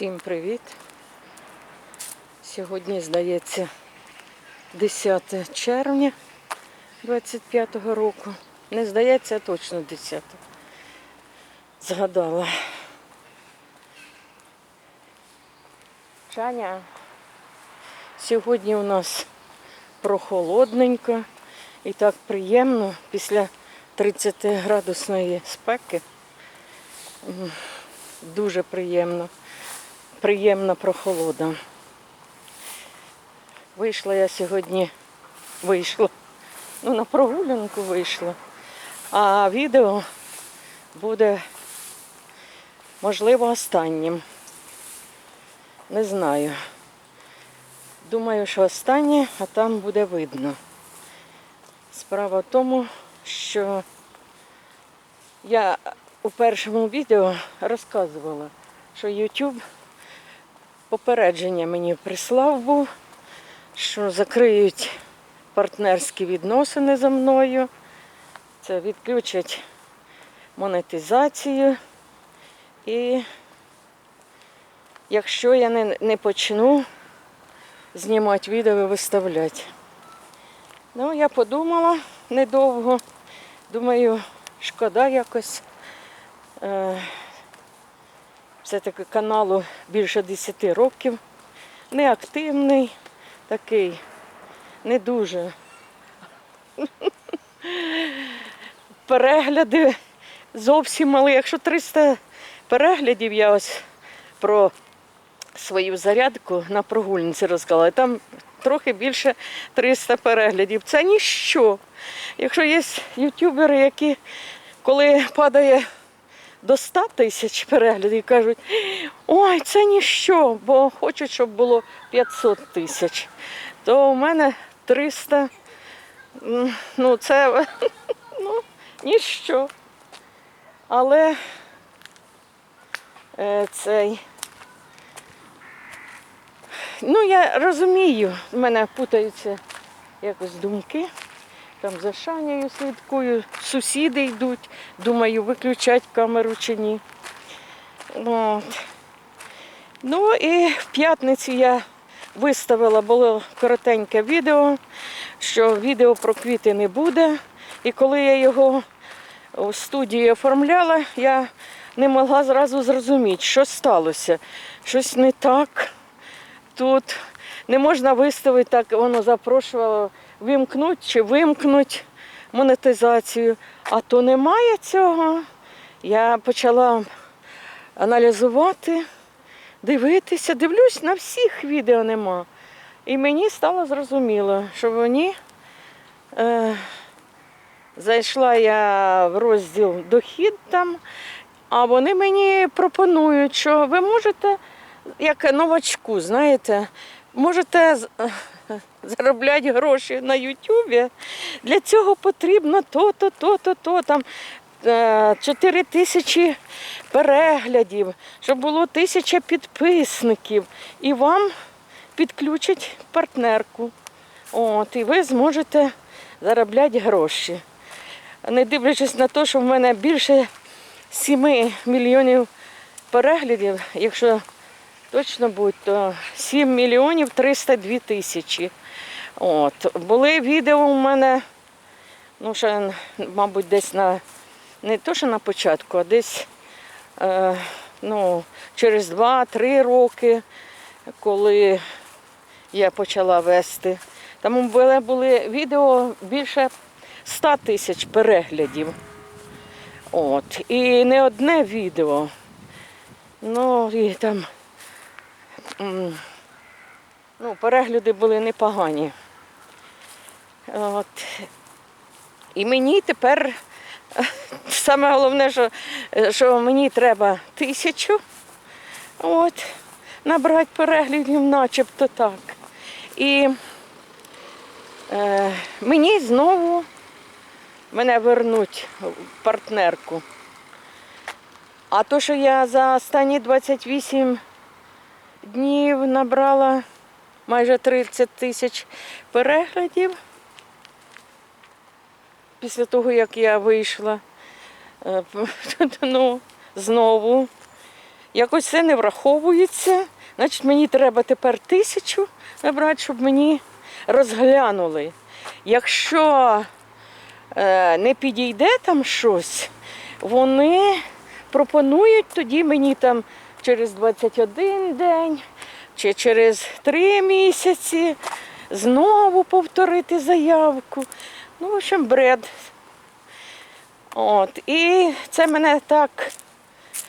Всім привіт! Сьогодні, здається, 10 червня 25-го року. Не здається, а точно 10. Згадала. Чаня, сьогодні у нас прохолодненько і так приємно після 30 градусної спеки. Дуже приємно приємна прохолода. Вийшла я сьогодні, вийшла, ну на прогулянку вийшла, а відео буде, можливо, останнім. Не знаю. Думаю, що останнє, а там буде видно. Справа в тому, що я у першому відео розказувала, що YouTube попередження мені прислав був, що закриють партнерські відносини зі мною. Це відключать монетизацію. І якщо я не, не почну знімати відео і виставляти. Ну, я подумала недовго. Думаю, шкода якось. Е, все-таки каналу більше 10 років. Неактивний, такий, не дуже. Перегляди зовсім мали. Якщо 300 переглядів, я ось про свою зарядку на прогульниці розказала. Там трохи більше 300 переглядів. Це ніщо. Якщо є ютубери, які коли падає до 100 тисяч переглядів і кажуть, ой, це ніщо, бо хочуть, щоб було 500 тисяч. То у мене 300, ну це ну, ніщо. Але е, цей. Ну, я розумію, в мене путаються якось думки. Там за Шаняю слідкую, сусіди йдуть, думаю, виключать камеру чи ні. От. Ну і в п'ятницю я виставила, було коротеньке відео, що відео про квіти не буде. І коли я його у студії оформляла, я не могла зразу зрозуміти, що сталося. Щось не так. Тут не можна виставити так, воно запрошувало вимкнуть чи вимкнуть монетизацію. А то немає цього. Я почала аналізувати, дивитися, дивлюсь, на всіх відео нема. І мені стало зрозуміло, що вони е, зайшла я в розділ дохід там, а вони мені пропонують, що ви можете, як новачку, знаєте, можете з- заробляти гроші на Ютубі. Для цього потрібно то-то, то-то, то там. 4 тисячі переглядів, щоб було тисяча підписників, і вам підключать партнерку. От, і ви зможете заробляти гроші. Не дивлячись на те, що в мене більше 7 мільйонів переглядів, якщо точно будь, то 7 мільйонів 302 тисячі. От. Були відео у мене, ну, ще, мабуть, десь на не то, що на початку, а десь е, ну, через 2-3 роки, коли я почала вести. Там були, були відео більше 100 тисяч переглядів. От. І не одне відео. Ну, і там ну, перегляди були непогані. От. І мені тепер саме головне, що, що мені треба тисячу от, набрати переглядів, начебто так. І е, мені знову мене вернуть партнерку. А то, що я за останні 28 днів набрала майже 30 тисяч переглядів після того, як я вийшла е, ну, знову. якось це не враховується. Значить, мені треба тепер тисячу набрати, щоб мені розглянули. Якщо е, не підійде там щось, вони пропонують тоді мені там через 21 день чи через 3 місяці знову повторити заявку. Ну, в общем, бред. От. І це мене так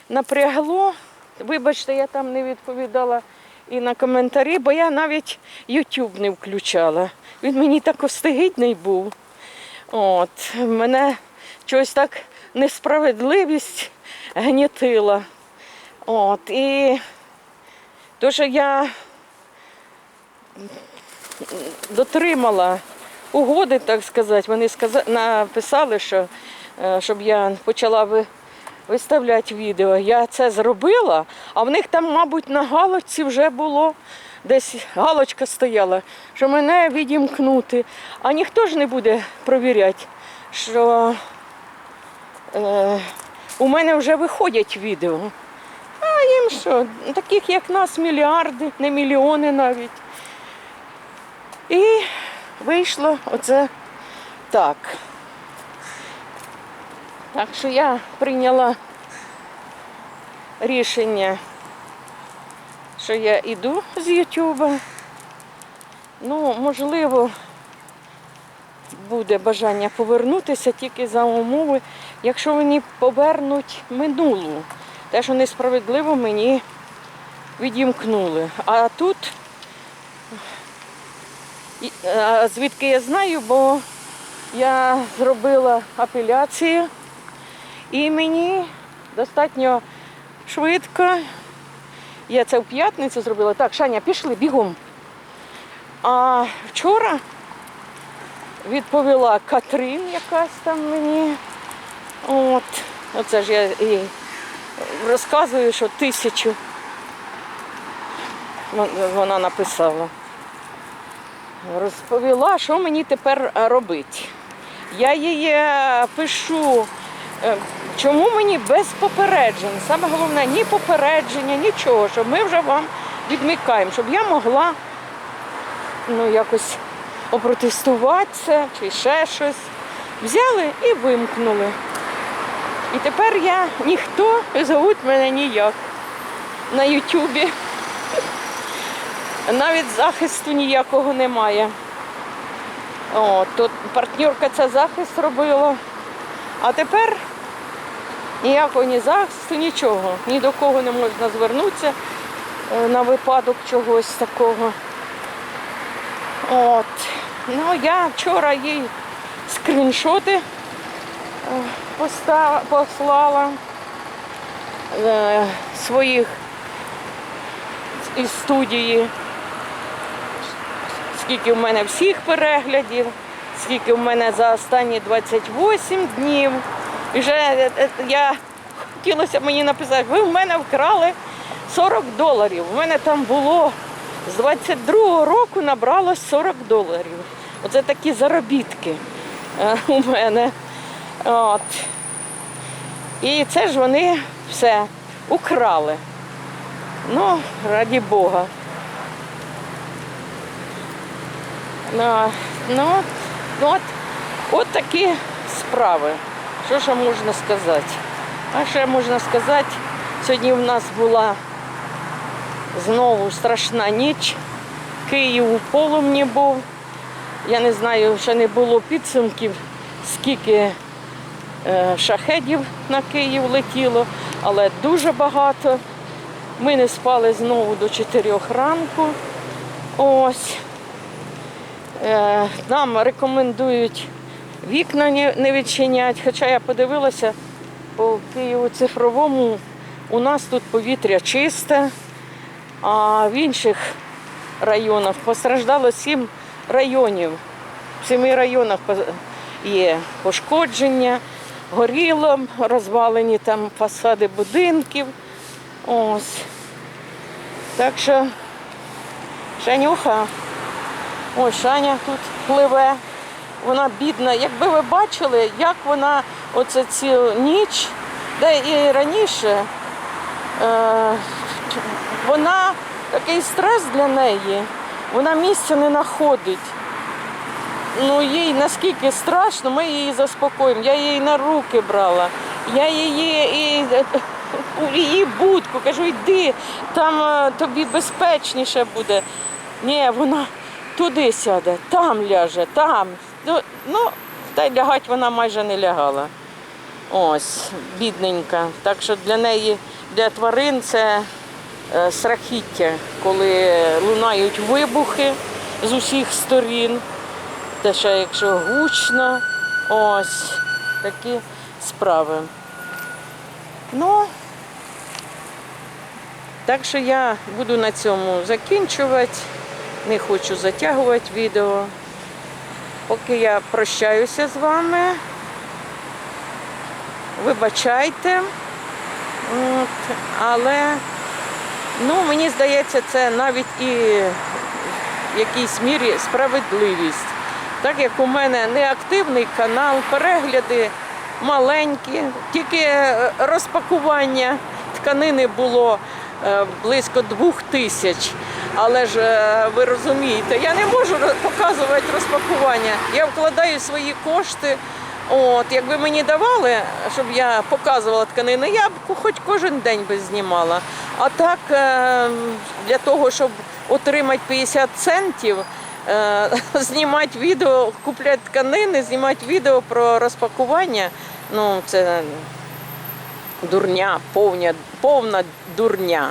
напрягло. Вибачте, я там не відповідала і на коментарі, бо я навіть YouTube не включала. Він мені так остигідний був. От. Мене щось так несправедливість гнітила. От. І що я дотримала угоди, так сказати, вони написали, що е, щоб я почала ви... виставляти відео. Я це зробила, а в них там, мабуть, на галочці вже було десь галочка стояла, що мене відімкнути. А ніхто ж не буде провіряти, що е, у мене вже виходять відео. А їм що, таких як нас мільярди, не мільйони навіть. І вийшло оце так. Так що я прийняла рішення, що я йду з Ютуба. Ну, можливо, буде бажання повернутися тільки за умови, якщо мені повернуть минулу. Те, що несправедливо мені відімкнули. А тут, звідки я знаю, бо я зробила апеляцію і мені достатньо швидко. Я це в п'ятницю зробила. Так, Шаня, пішли бігом. А вчора відповіла Катрин якась там мені. От, оце ж я і розказую, що тисячу вона написала. Розповіла, що мені тепер робити. Я їй е, пишу, е, чому мені без попереджень. Саме головне, ні попередження, нічого, щоб ми вже вам відмикаємо, щоб я могла ну, якось опротестуватися чи ще щось. Взяли і вимкнули. І тепер я ніхто і зовуть мене ніяк на Ютубі. Навіть захисту ніякого немає. О, тут партнерка ця захист робила. А тепер ніякого ні захисту, нічого. Ні до кого не можна звернутися е, на випадок чогось такого. От. Ну, я вчора їй скріншоти е, послала е, своїх із студії, скільки в мене всіх переглядів, скільки в мене за останні 28 днів. І вже е, е, я хотілося мені написати, ви в мене вкрали 40 доларів. У мене там було з 22-го року набралось 40 доларів. Оце такі заробітки е, у мене. От. І це ж вони все украли. Ну, раді Бога. Ну, ну, от, от такі справи. Що ще можна сказати? А ще можна сказати, сьогодні в нас була знову страшна ніч. Київ у полум'ї був. Я не знаю, ще не було підсумків, скільки е, шахедів на Київ летіло, але дуже багато. Ми не спали знову до 4 ранку. Ось. Е, Нам рекомендують вікна не відчиняти, хоча я подивилася по Києву цифровому, у нас тут повітря чисте, а в інших районах постраждало сім районів. В семи районах є пошкодження, горіло, розвалені там фасади будинків. Ось. Так що Шанюха, ось Шаня тут пливе. Вона бідна. Якби ви бачили, як вона оце цілу ніч, де і раніше е, вона такий стрес для неї, вона місця не знаходить. Ну, їй наскільки страшно, ми її заспокоїмо. Я її на руки брала. Я її і у її будку кажу, йди, там е, тобі безпечніше буде. Ні, вона туди сяде, там ляже, там. Ну, ну та й лягать вона майже не лягала. Ось, бідненька. Так що для неї, для тварин це е, страхіття, коли лунають вибухи з усіх сторін. Те, що якщо гучно, ось такі справи. Ну, так що я буду на цьому закінчувати. Не хочу затягувати відео. Поки я прощаюся з вами. Вибачайте. От, але ну, мені здається, це навіть і в якійсь мірі справедливість. Так як у мене неактивний канал, перегляди маленькі, тільки е, розпакування тканини було е, близько двох тисяч. Але ж е, ви розумієте, я не можу показувати розпакування. Я вкладаю свої кошти. От, якби мені давали, щоб я показувала тканини, я б хоч кожен день би знімала. А так, е, для того, щоб отримати 50 центів, е, знімати відео, купляти тканини, знімати відео про розпакування, ну це дурня, повня, повна дурня.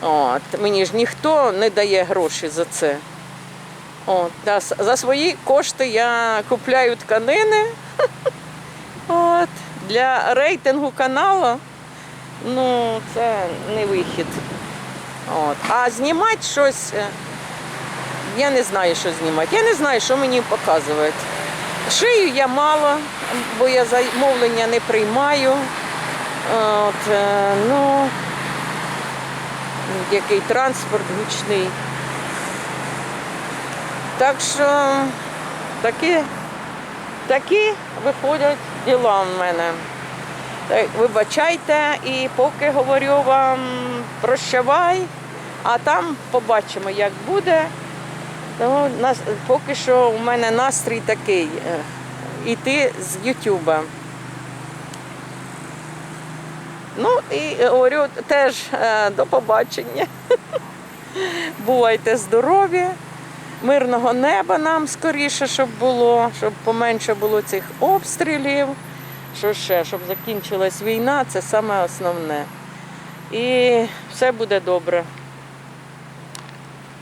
От, мені ж ніхто не дає гроші за це. От, за свої кошти я купляю тканини. От, для рейтингу каналу ну, це не вихід. От. А знімати щось, е, я не знаю, що знімати. Я не знаю, що мені показувати. Шию я мало, бо я замовлення не приймаю. От, е, ну, який транспорт гучний. Так що такі, такі виходять діла в мене. Так, вибачайте, і поки говорю вам прощавай, а там побачимо, як буде. Тому нас, поки що у мене настрій такий е, іти з Ютуба. Ну і говорю теж е, до побачення. Бувайте здорові, мирного неба нам скоріше, щоб було, щоб поменше було цих обстрілів. Що ще, щоб закінчилась війна, це саме основне. І все буде добре.